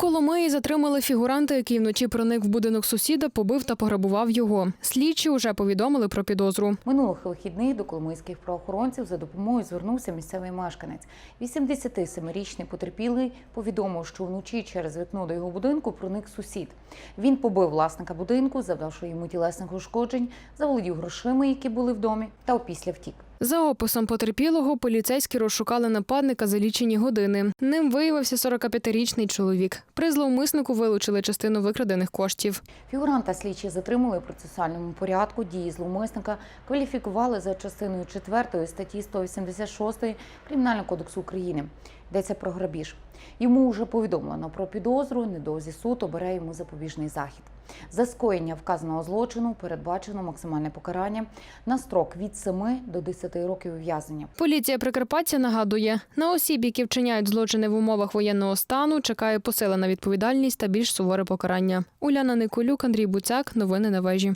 Коломиї затримали фігуранта, який вночі проник в будинок сусіда, побив та пограбував його. Слідчі вже повідомили про підозру. Минулих вихідних до коломийських правоохоронців за допомогою звернувся місцевий мешканець. 87-річний потерпілий повідомив, що вночі через вікно до його будинку проник сусід. Він побив власника будинку, завдавши йому тілесних ушкоджень, заволодів грошима, які були в домі, та опісля втік. За описом потерпілого, поліцейські розшукали нападника за лічені години. Ним виявився 45-річний чоловік. При зловмиснику вилучили частину викрадених коштів. Фігуранта слідчі затримали в процесуальному порядку. Дії зловмисника кваліфікували за частиною 4 статті 186 Кримінального кодексу України. Йдеться про грабіж. Йому вже повідомлено про підозру. Недовзі суд обере йому запобіжний захід. За скоєння вказаного злочину передбачено максимальне покарання на строк від 7 до 10 років ув'язнення. Поліція Прикарпаття нагадує, на осіб, які вчиняють злочини в умовах воєнного стану, чекає посилена відповідальність та більш суворе покарання. Уляна Николюк, Андрій Буцяк. Новини на вежі.